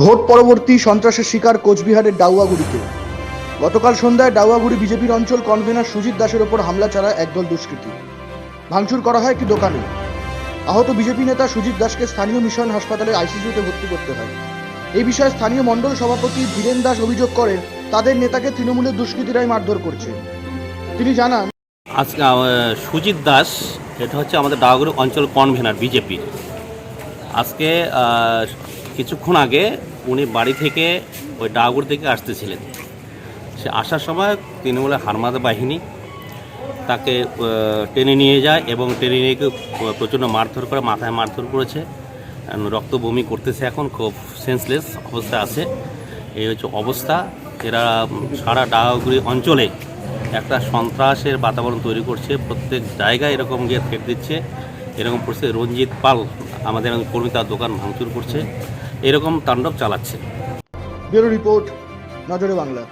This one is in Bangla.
ভোট পরবর্তী সন্ত্রাসের শিকার কোচবিহারের ডাউয়াগুড়িতে। গতকাল সন্ধ্যায় ডাউয়াগুড়ি বিজেপির অঞ্চল কনভেনার সুজিত দাসের ওপর হামলা চালায় একদল দুষ্কৃতী। ভাঙচুর করা হয় একটি দোকানে। আহত বিজেপি নেতা সুজিত দাসকে স্থানীয় মিশন হাসপাতালে আইসিইউতে ভর্তি করতে হয়। এই বিষয়ে স্থানীয় মণ্ডল সভাপতি বীরেন দাস অভিযোগ করেন, তাদের নেতাকে তৃণমূলের দুষ্কৃতীরাই মারধর করছে। তিনি জানান আজকে সুজিত দাস, এটা হচ্ছে আমাদের ডাউগুড়ি অঞ্চল কনভেনার বিজেপির। আজকে কিছুক্ষণ আগে উনি বাড়ি থেকে ওই ডাউগুড়ি থেকে আসতেছিলেন। সে আসার সময় তৃণমূলের হারমাদা বাহিনী তাকে টেনে নিয়ে যায় এবং টেনে নিয়ে প্রচণ্ড মারধর করে, মাথায় মারধর করেছে। রক্ত বমি করতেছে এখন, খুব সেন্সলেস অবস্থায় আছে। এই হচ্ছে অবস্থা। এরা সারা ডাউগুড়ি অঞ্চলে একটা সন্ত্রাসের বাতাবরণ তৈরি করছে। প্রত্যেক জায়গায় এরকম গিয়ে থ্রেট দিচ্ছে। এরকম পরিস্থিতি রঞ্জিত পাল, আমাদের কর্মী তার দোকান ভাঙচুর করছে। এরকম তাণ্ডব চালাচ্ছে। ব্যুরো রিপোর্ট নজরে বাংলা।